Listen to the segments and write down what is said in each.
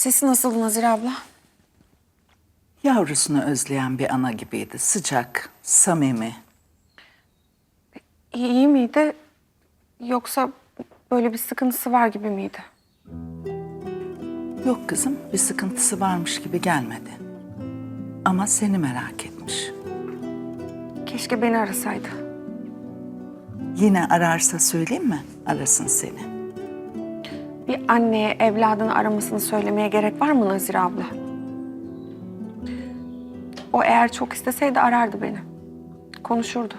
Sesi nasıl Nazire abla? Yavrusunu özleyen bir ana gibiydi. Sıcak, samimi. İyi miydi? Yoksa böyle bir sıkıntısı var gibi miydi? Yok kızım, bir sıkıntısı varmış gibi gelmedi. Ama seni merak etmiş. Keşke beni arasaydı. Yine ararsa söyleyeyim mi? Arasın seni. Bir anneye evladını aramasını söylemeye gerek var mı Nazire abla? O eğer çok isteseydi arardı beni. Konuşurdu.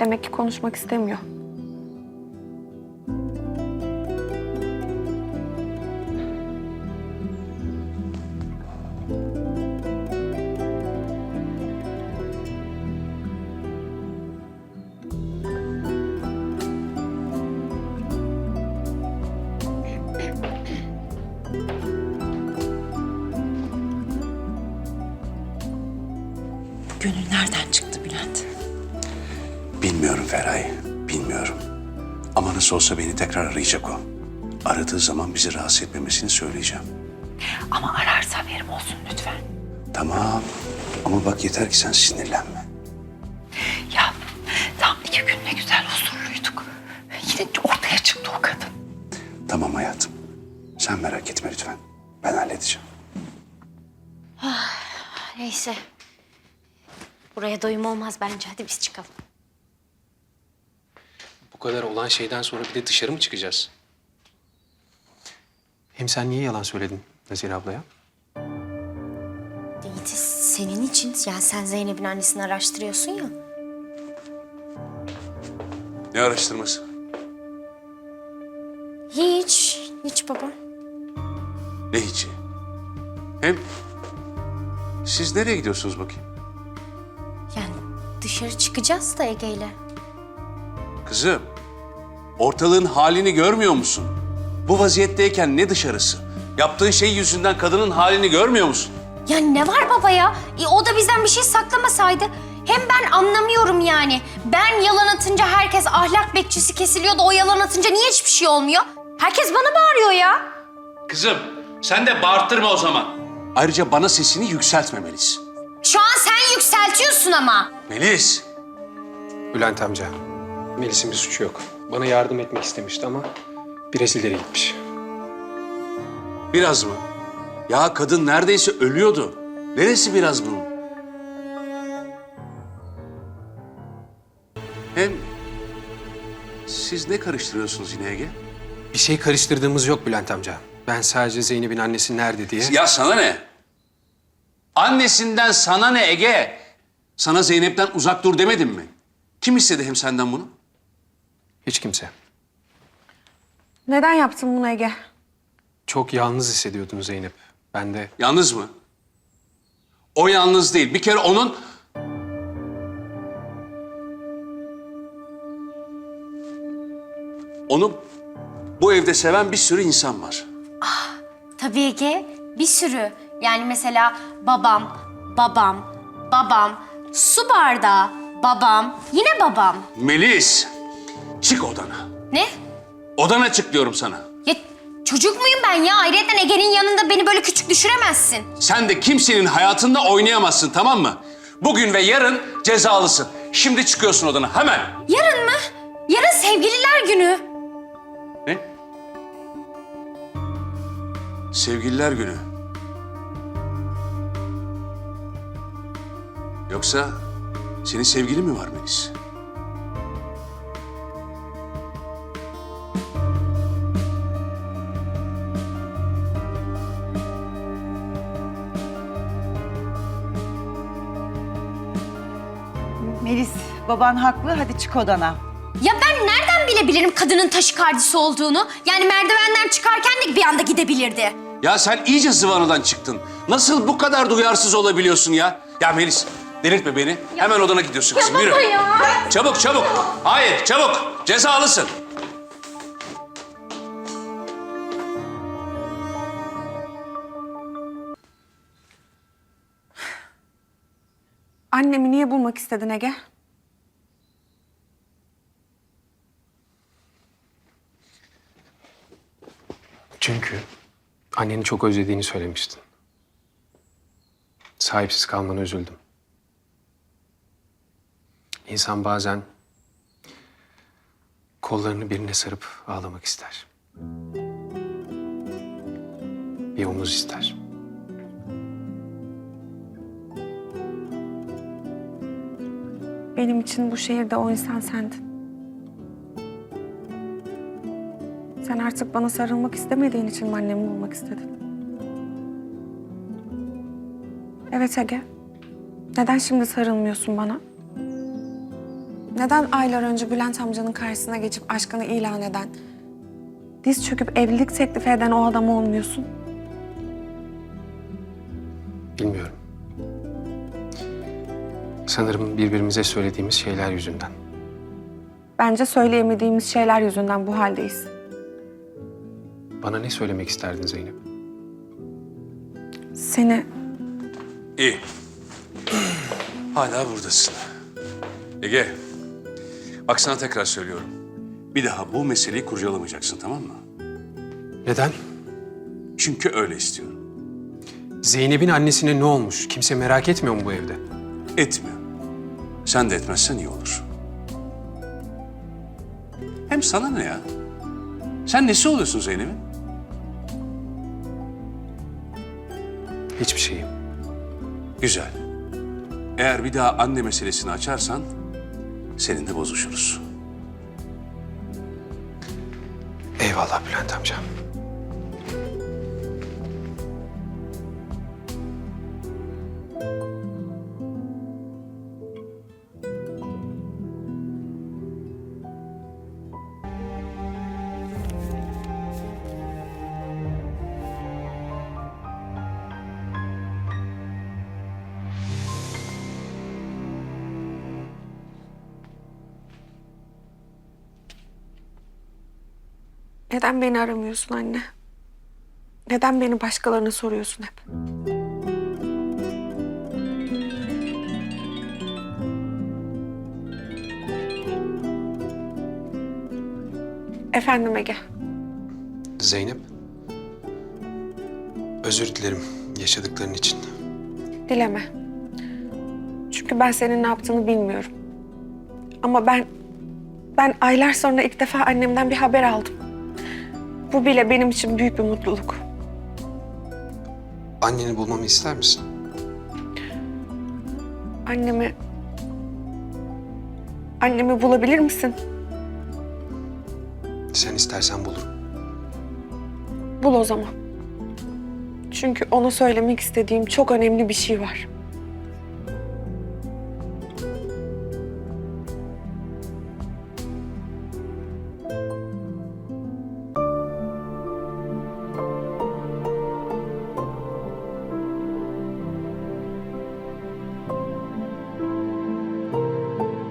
Demek ki konuşmak istemiyor. Feray, bilmiyorum. Ama nasıl olsa beni tekrar arayacak o. Aradığı zaman bizi rahatsız etmemesini söyleyeceğim. Ama ararsa haberim olsun lütfen. Tamam ama bak yeter ki sen sinirlenme. Ya tam iki gün ne güzel huzurluyduk. Yine ortaya çıktı o kadın. Tamam hayatım. Sen merak etme lütfen. Ben halledeceğim. Neyse. Buraya doyum olmaz bence. Hadi biz çıkalım. Bu kadar olan şeyden sonra bir de dışarı mı çıkacağız? Hem sen niye yalan söyledin Nazire ablaya? Yiğit senin için. Yani sen Zeynep'in annesini araştırıyorsun ya. Ne araştırması? Hiç. Hiç baba. Ne hiç? Hem siz nereye gidiyorsunuz bakayım? Yani dışarı çıkacağız da Ege'yle. Kızım, ortalığın halini görmüyor musun? Bu vaziyetteyken ne dışarısı? Yaptığın şey yüzünden kadının halini görmüyor musun? Ya ne var baba ya? E, o da bizden bir şey saklamasaydı. Hem ben anlamıyorum yani. Ben yalan atınca herkes ahlak bekçisi kesiliyor da o yalan atınca niye hiçbir şey olmuyor? Herkes bana bağırıyor ya. Kızım, sen de bağırttırma o zaman. Ayrıca bana sesini yükseltmemelisin. Şu an sen yükseltiyorsun ama. Melis, Bülent amca, Melis'in bir suçu yok. Bana yardım etmek istemişti ama biraz ileri gitmiş. biraz mı? Ya kadın neredeyse ölüyordu. Neresi biraz bunun? Hem siz ne karıştırıyorsunuz yine Ege? Bir şey karıştırdığımız yok Bülent amca. Ben sadece Zeynep'in annesi nerede diye... Ya sana ne? Annesinden sana ne Ege? Sana Zeynep'ten uzak dur demedim mi? Kim istedi hem senden bunu? Hiç kimse. Neden yaptın bunu Ege? Çok yalnız hissediyordun Zeynep. Ben de Yalnız mı? O yalnız değil. Bir kere onun... Onu bu evde seven bir sürü insan var. Tabii Ege, bir sürü. Yani mesela babam, babam, babam, su bardağı, babam, yine babam. Melis, çık odana. Ne? Odana çık diyorum sana. Ya çocuk muyum ben ya? Ayrıca Ege'nin yanında beni böyle küçük düşüremezsin. Sen de kimsenin hayatında oynayamazsın tamam mı? Bugün ve yarın cezalısın. Şimdi çıkıyorsun odana hemen. Yarın mı? Yarın sevgililer günü. Ne? Sevgililer günü. Yoksa senin sevgilin mi var Melis? Melis, baban haklı. Hadi çık odana. Ya ben nereden bilebilirim kadının taşikardisi olduğunu? Yani merdivenden çıkarken de bir anda gidebilirdi. Ya sen iyice zıvanadan çıktın. Nasıl bu kadar duyarsız olabiliyorsun ya? Ya Melis delirtme beni. Hemen odana gidiyorsun kızım. Yürü. Çabuk çabuk. Hayır çabuk. Cezalısın. Annemi niye bulmak istedin Ege? Anneni çok özlediğini söylemiştin. Sahipsiz kalmana üzüldüm. İnsan bazen kollarını birine sarıp ağlamak ister. Bir omuz ister. Benim için bu şehirde o insan sendin. Sen artık bana sarılmak istemediğin için mi annemi bulmak istedin? Evet Ege. Neden şimdi sarılmıyorsun bana? Neden aylar önce Bülent amcanın karşısına geçip aşkını ilan eden, diz çöküp evlilik teklifi eden o adam olmuyorsun? Bilmiyorum. Sanırım birbirimize söylediğimiz şeyler yüzünden. Bence söyleyemediğimiz şeyler yüzünden bu haldeyiz. Bana ne söylemek isterdin Zeynep? Seni İyi. Hala buradasın. Ege, bak sana tekrar söylüyorum. Bir daha bu meseleyi kurcalamayacaksın tamam mı? Neden? Çünkü öyle istiyorum. Zeynep'in annesine ne olmuş? Kimse merak etmiyor mu bu evde? Etmiyor. Sen de etmezsen iyi olur. Hem sana ne ya? Sen nesi oluyorsun Zeynep'in? Hiçbir şeyim. Güzel. Eğer bir daha anne meselesini açarsan seninle bozuşuruz. Eyvallah Bülent amca. Neden beni aramıyorsun anne? Neden beni başkalarına soruyorsun hep? Efendim Ege. Zeynep. Özür dilerim yaşadıkların için. Dileme. Çünkü ben senin ne yaptığını bilmiyorum. Ama ben... Ben aylar sonra ilk defa annemden bir haber aldım. Bu bile benim için büyük bir mutluluk. Anneni bulmamı ister misin? Annemi... Annemi bulabilir misin? Sen istersen bulurum. Bul o zaman. Çünkü ona söylemek istediğim çok önemli bir şey var.